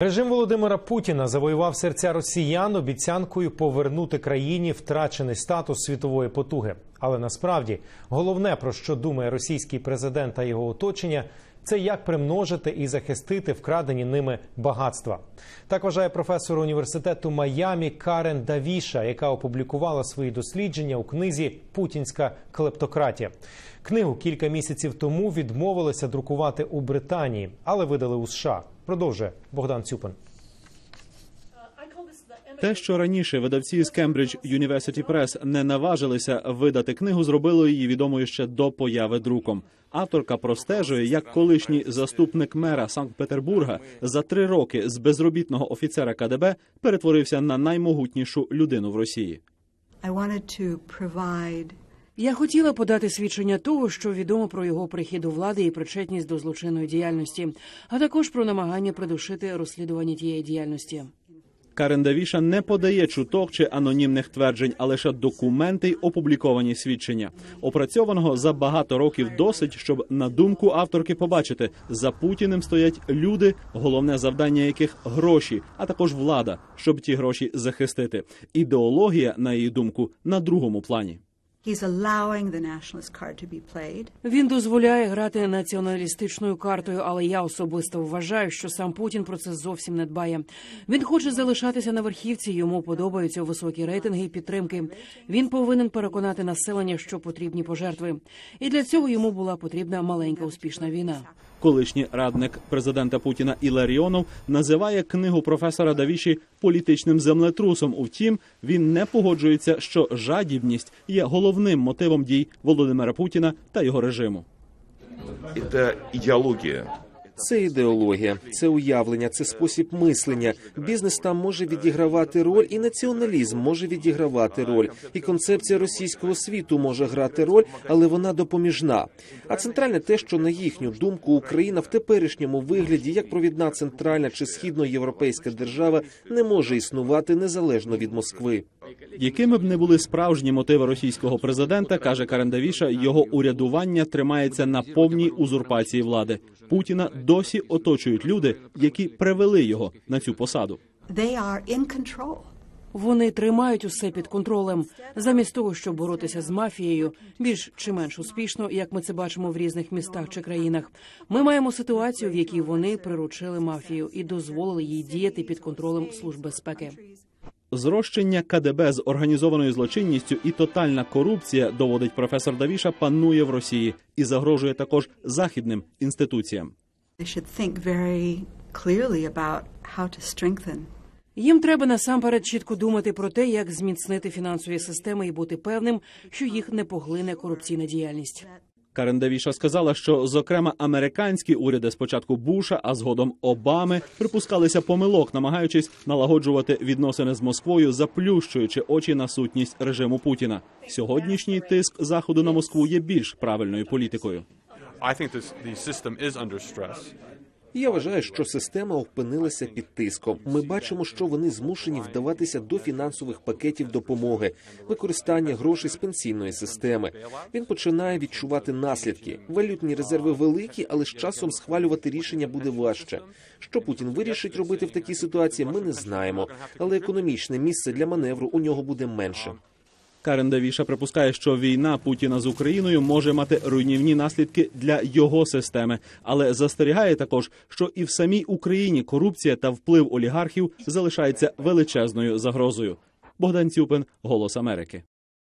Режим Володимира Путіна завоював серця росіян обіцянкою повернути країні втрачений статус світової потуги. Але насправді головне про що думає російський президент та його оточення, це як примножити і захистити вкрадені ними багатства. Так вважає професор університету Майамі Карен Давіша, яка опублікувала свої дослідження у книзі Путінська клептократія. Книгу кілька місяців тому відмовилися друкувати у Британії, але видали у США. Продовжує Богдан Цюпин. Те, що раніше видавці з Cambridge University Press не наважилися видати книгу, зробило її відомою ще до появи друком. Авторка простежує, як колишній заступник мера Санкт-Петербурга за три роки з безробітного офіцера КДБ перетворився на наймогутнішу людину в Росії. Я хотіла подати свідчення того, що відомо про його прихід до влади і причетність до злочинної діяльності, а також про намагання придушити розслідування тієї діяльності. Карен Давіша не подає чуток чи анонімних тверджень, а лише документи й опубліковані свідчення. Опрацьованого за багато років досить, щоб на думку авторки побачити, за путіним стоять люди, головне завдання яких гроші, а також влада, щоб ті гроші захистити. Ідеологія, на її думку, на другому плані. Він дозволяє грати націоналістичною картою, але я особисто вважаю, що сам Путін про це зовсім не дбає. Він хоче залишатися на верхівці. Йому подобаються високі рейтинги і підтримки. Він повинен переконати населення, що потрібні пожертви, і для цього йому була потрібна маленька успішна війна. Колишній радник президента Путіна Іларіонов називає книгу професора Давіші політичним землетрусом. Утім, він не погоджується, що жадібність є головним мотивом дій Володимира Путіна та його режиму. Це идеология. Це ідеологія, це уявлення, це спосіб мислення. Бізнес там може відігравати роль, і націоналізм може відігравати роль, і концепція російського світу може грати роль, але вона допоміжна. А центральне те, що на їхню думку Україна в теперішньому вигляді, як провідна центральна чи східноєвропейська держава, не може існувати незалежно від Москви. Якими б не були справжні мотиви російського президента, каже Карен Давіша, його урядування тримається на повній узурпації влади. Путіна досі оточують люди, які привели його на цю посаду. Вони тримають усе під контролем, замість того, щоб боротися з мафією, більш чи менш успішно, як ми це бачимо в різних містах чи країнах. Ми маємо ситуацію, в якій вони приручили мафію і дозволили їй діяти під контролем служб безпеки. Зрощення КДБ з організованою злочинністю і тотальна корупція, доводить професор Давіша, панує в Росії і загрожує також західним інституціям. Їм треба насамперед чітко думати про те, як зміцнити фінансові системи і бути певним, що їх не поглине корупційна діяльність. Карен Давіша сказала, що зокрема американські уряди спочатку Буша, а згодом Обами припускалися помилок, намагаючись налагоджувати відносини з Москвою, заплющуючи очі на сутність режиму Путіна. Сьогоднішній тиск заходу на Москву є більш правильною політикою. Я вважаю, що система опинилася під тиском. Ми бачимо, що вони змушені вдаватися до фінансових пакетів допомоги, використання грошей з пенсійної системи. Він починає відчувати наслідки. Валютні резерви великі, але з часом схвалювати рішення буде важче. Що Путін вирішить робити в такій ситуації, ми не знаємо. Але економічне місце для маневру у нього буде менше. Карен Давіша припускає, що війна Путіна з Україною може мати руйнівні наслідки для його системи, але застерігає також, що і в самій Україні корупція та вплив олігархів залишається величезною загрозою. Богдан Цюпин, Голос Америки.